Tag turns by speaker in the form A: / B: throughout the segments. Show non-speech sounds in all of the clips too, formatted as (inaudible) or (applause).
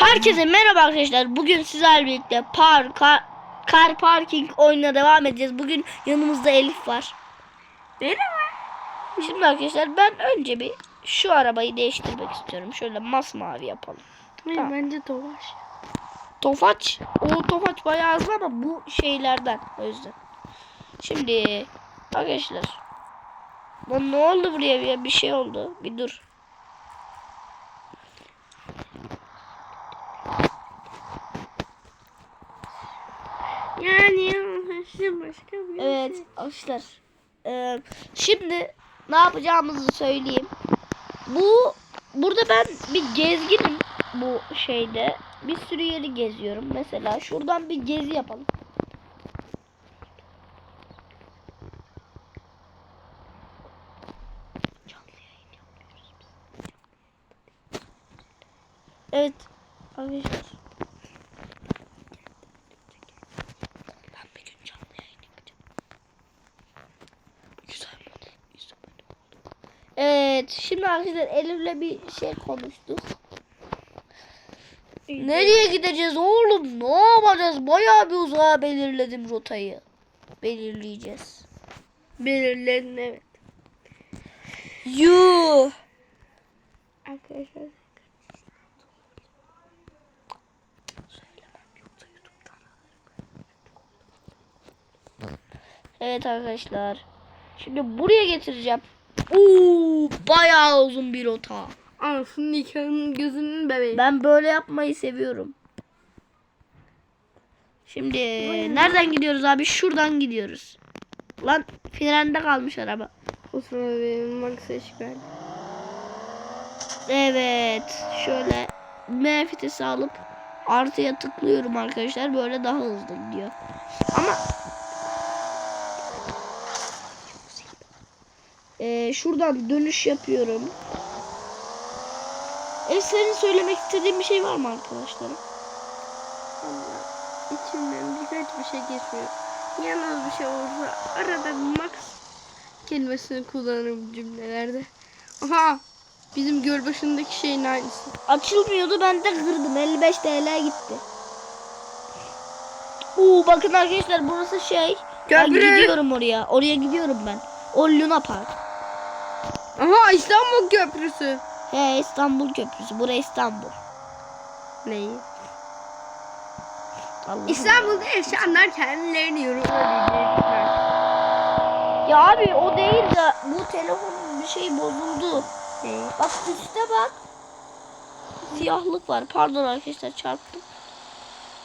A: Herkese merhaba arkadaşlar. Bugün sizlerle birlikte par kar, kar parking oyununa devam edeceğiz. Bugün yanımızda Elif var.
B: Merhaba.
A: Şimdi arkadaşlar ben önce bir şu arabayı değiştirmek istiyorum. Şöyle masmavi yapalım.
B: Hayır
A: Tamam.
B: bence Tofaş.
A: Tofaç. O Tofaç bayağı hızlı ama bu şeylerden o yüzden. Şimdi arkadaşlar. Lan ne oldu buraya bir şey oldu. Bir dur.
B: Başka bir
A: Evet
B: şey.
A: arkadaşlar. Ee, şimdi ne yapacağımızı söyleyeyim. Bu burada ben bir gezginim bu şeyde. Bir sürü yeri geziyorum. Mesela şuradan bir gezi yapalım. Evet arkadaşlar. Ben bir gün canlı yayın yapacağım. Güzel mi oldu? Güzel mi oldu? Evet şimdi arkadaşlar Elif'le bir şey konuştuk. Nereye gideceğiz oğlum? Ne yapacağız? Bayağı bir uzağa belirledim rotayı. Belirleyeceğiz.
B: Belirledin evet.
A: Yuh.
B: Arkadaşlar.
A: Evet arkadaşlar. Şimdi buraya getireceğim. Oo, bayağı uzun bir rota.
B: Anasının nikahının gözünün bebeği.
A: Ben böyle yapmayı seviyorum. Şimdi nereden gidiyoruz abi? Şuradan gidiyoruz. Lan frende kalmış araba.
B: O sırada benim Max Eşkal.
A: Evet. Şöyle M fitesi alıp artıya tıklıyorum arkadaşlar. Böyle daha hızlı gidiyor. Ama Ee, şuradan dönüş yapıyorum. E senin söylemek istediğin bir şey var mı arkadaşlarım?
B: Allah. İçimden birkaç bir şey geçmiyor. Yalnız bir şey olursa arada Max kelimesini kullanırım cümlelerde. Aha. Bizim göl başındaki şeyin aynısı.
A: Açılmıyordu ben de kırdım. 55 TL gitti. Oo bakın arkadaşlar burası şey. Ben gidiyorum oraya. Oraya gidiyorum ben. O Luna Park.
B: Aha İstanbul Köprüsü.
A: He İstanbul Köprüsü. Burası İstanbul.
B: Neyi?
A: Allah
B: İstanbul'da yaşayanlar kendilerini yorumlayabilirler.
A: Ya abi o değil de bu telefonun bir şey bozuldu.
B: Neyi?
A: Bak üstte bak. Siyahlık var. Pardon arkadaşlar çarptım.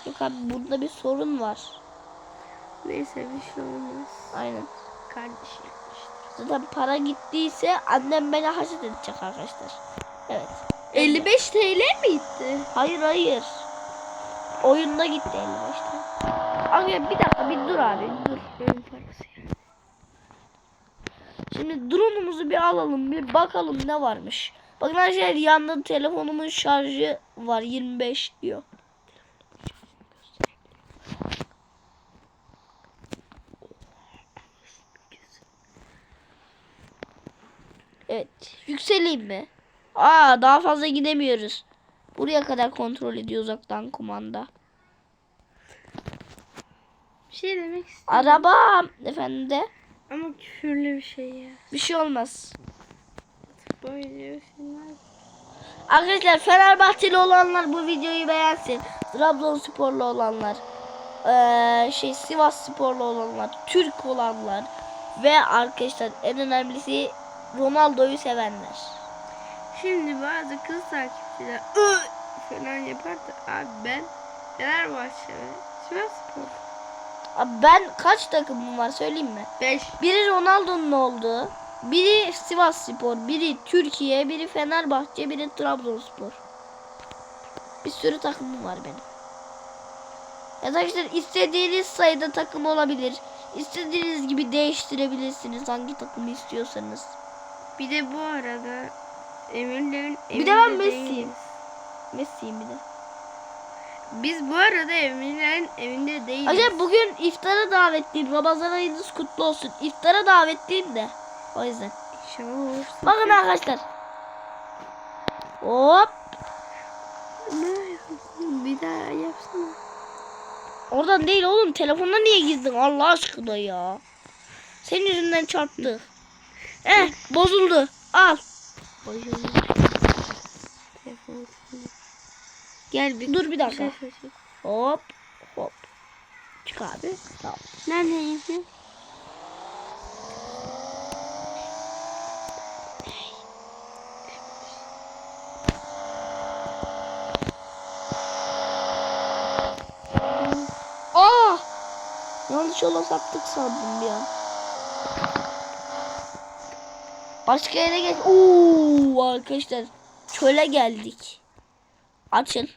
A: Yok abi burada bir sorun var.
B: Neyse bir şey olmaz.
A: Aynen.
B: Kardeşim.
A: Zaten para gittiyse annem beni haşet edecek arkadaşlar. Evet.
B: 55 TL mi gitti?
A: Hayır hayır. Oyunda gitti 55'te. Abi bir dakika bir dur abi dur.
B: Benim parası.
A: Şimdi drone'umuzu bir alalım bir bakalım ne varmış. Bakın arkadaşlar yanında telefonumun şarjı var 25 diyor. Evet yükseleyim mi? Aa daha fazla gidemiyoruz. Buraya kadar kontrol ediyor uzaktan kumanda.
B: Bir şey demek istedim.
A: Araba efendim de
B: Ama küfürlü bir şey ya.
A: bir şey olmaz.
B: Böyle şeyler.
A: Arkadaşlar Fenerbahçeli olanlar bu videoyu beğensin. Trabzonsporlu olanlar, eee, şey Sivas sporlu olanlar, Türk olanlar ve arkadaşlar en önemlisi Ronaldo'yu sevenler.
B: Şimdi bazı kız takipçiler "Ü!" falan yapar da abi ben Fenerbahçe ve Sivasspor.
A: Abi ben kaç takımım var söyleyeyim mi?
B: 5.
A: Biri Ronaldo'nun olduğu, biri Sivas Spor, biri Türkiye, biri Fenerbahçe, biri Trabzonspor. Bir sürü takımım var benim. Ya da işte istediğiniz sayıda takım olabilir. İstediğiniz gibi değiştirebilirsiniz hangi takımı istiyorsanız.
B: Bir de bu arada Emirlerin
A: Bir de ben Messi'yim. Messi'yim bir de.
B: Biz bu arada Emirlerin evinde değiliz.
A: Acaba bugün iftara davetliyim. Ramazan ayınız kutlu olsun. İftara davetliyim de. O yüzden.
B: İnşallah.
A: Bakın arkadaşlar. Hop.
B: Bir
A: daha yapsana. Oradan değil oğlum. Telefonda niye girdin Allah aşkına ya. Senin yüzünden çarptık. Eh bozuldu. Al.
B: Bozuldu. Gel bir
A: Dur bir dakika.
B: şey.
A: Hop hop. Çık abi. Tamam.
B: Neredeyim?
A: Aa! Yanlış yola saptık sandım ya. Başka yere geç. Oo arkadaşlar. Çöle geldik. Açıl.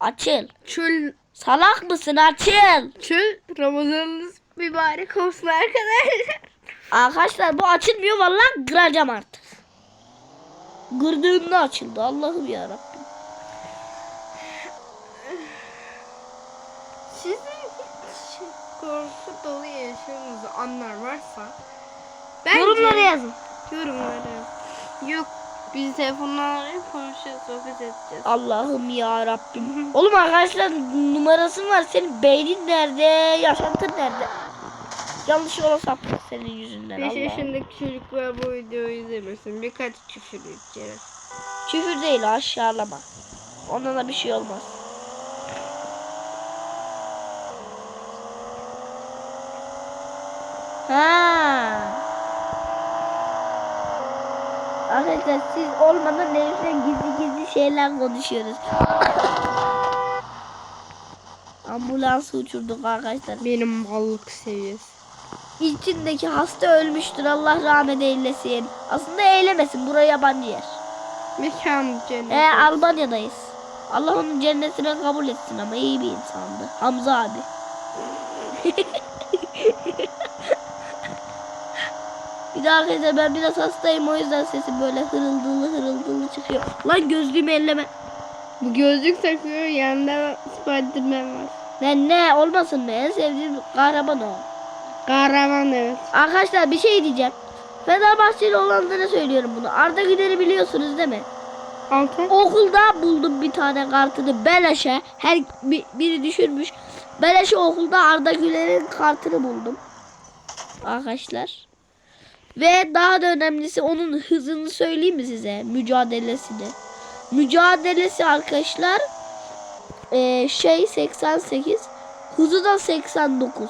A: Açıl.
B: Çöl,
A: Salak mısın açıl.
B: çöl Ramazanınız mübarek olsun arkadaşlar.
A: Arkadaşlar bu açılmıyor vallahi kıracağım artık. Kırdığımda açıldı Allah'ım ya Rabbim.
B: Sizin korku dolu yaşadığınız anlar varsa bence
A: Yorumlara yazın.
B: Yorumlara yazın. Yok biz telefonla arayıp konuşacağız, sohbet edeceğiz.
A: Allah'ım ya Rabbim. (laughs) Oğlum arkadaşlar numarasın var. Senin beynin nerede? Yaşantın nerede? Yanlış yola saptık senin yüzünden.
B: 5
A: Allah.
B: yaşındaki çocuklar bu videoyu izlemesin. Birkaç küfür içerir.
A: Küfür değil aşağılama. Ondan da bir şey olmaz. Ha. Arkadaşlar siz olmadan Elif'le gizli gizli şeyler konuşuyoruz. (coughs) Ambulansı uçurduk arkadaşlar.
B: Benim mallık seviyesi.
A: İçindeki hasta ölmüştür. Allah rahmet eylesin. Aslında eylemesin. Buraya yabancı yer.
B: Mekan cennet.
A: E Almanya'dayız. Allah onun cennetine kabul etsin ama iyi bir insandı. Hamza abi. (laughs) bir arkadaşlar ben biraz hastayım o yüzden sesim böyle hırıldılı hırıldılı çıkıyor. Lan gözlüğümü elleme.
B: Bu gözlük takıyor yanında Spiderman var.
A: Ne ne olmasın mı? En sevdiğim kahraman o.
B: Kahraman evet.
A: Arkadaşlar bir şey diyeceğim. Fenerbahçeli olanlara söylüyorum bunu. Arda Güler'i biliyorsunuz değil mi?
B: Altan.
A: Okulda buldum bir tane kartını beleşe. Her bi- biri düşürmüş. Beleşe okulda Arda Güler'in kartını buldum. Arkadaşlar. Ve daha da önemlisi onun hızını söyleyeyim mi size? Mücadelesini. Mücadelesi arkadaşlar eee, şey 88 hızı da 89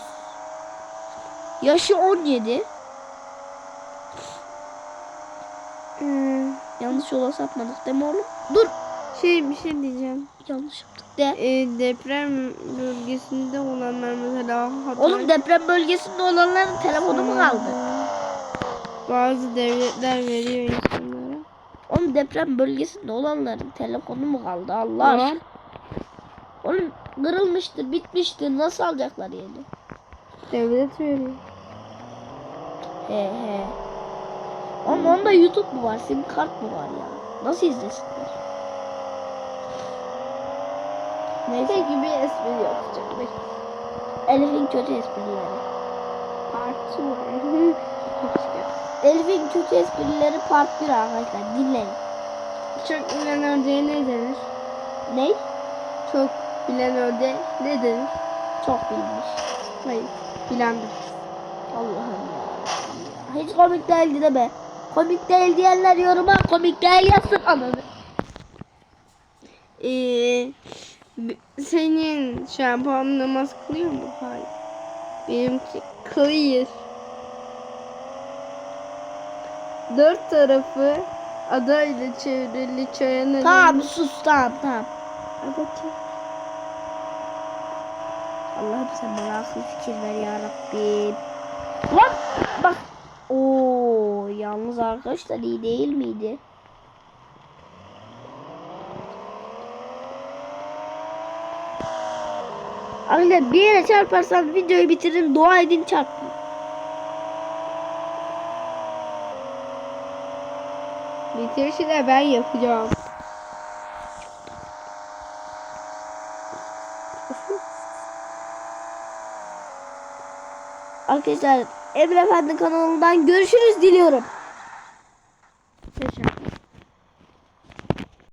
A: yaşı 17
B: Ee,
A: yanlış yola sapmadık değil mi oğlum? Dur
B: şey bir şey diyeceğim.
A: yanlış yaptık de.
B: Ee, deprem bölgesinde olanlar mesela Hatay-
A: Oğlum deprem bölgesinde olanların telefonu mu kaldı?
B: Bazı devletler veriyor insanlara.
A: Oğlum deprem bölgesinde olanların telefonu mu kaldı Allah aşkına? Oğlum kırılmıştır, bitmiştir. Nasıl alacaklar yeni?
B: Devlet veriyor.
A: He he. Oğlum onda YouTube mu var? Sim kart mı var ya? Nasıl izlesinler? Neyse.
B: Bir espri yapacağım.
A: Elif'in kötü esprileri.
B: Part 2. (laughs)
A: Elif'in kötü esprileri part 1 arkadaşlar. Dinleyin.
B: Çok bilen ördeğe ne denir?
A: Ne?
B: Çok bilen ördeğe ne denir?
A: Çok bilmiş.
B: Hayır. Bilendir.
A: Allah'ım ya. Hiç komik değildi deme. Komik değil diyenler yoruma komik değil yazsın ananı.
B: Ee, senin şampuan namaz kılıyor mu? Hayır. Benimki kılıyor. Dört tarafı adayla çevrili çayana
A: Tamam sus tamam tamam.
B: Ada?
A: Allah'ım sen bana akıl fikir ver ya Rabbim. Lan bak. Oo yalnız arkadaşlar iyi değil miydi? Arkadaşlar bir yere çarparsan videoyu bitirin dua edin çarpın.
B: Bitirişi de ben yapacağım.
A: Arkadaşlar Emre Efendi kanalından görüşürüz diliyorum.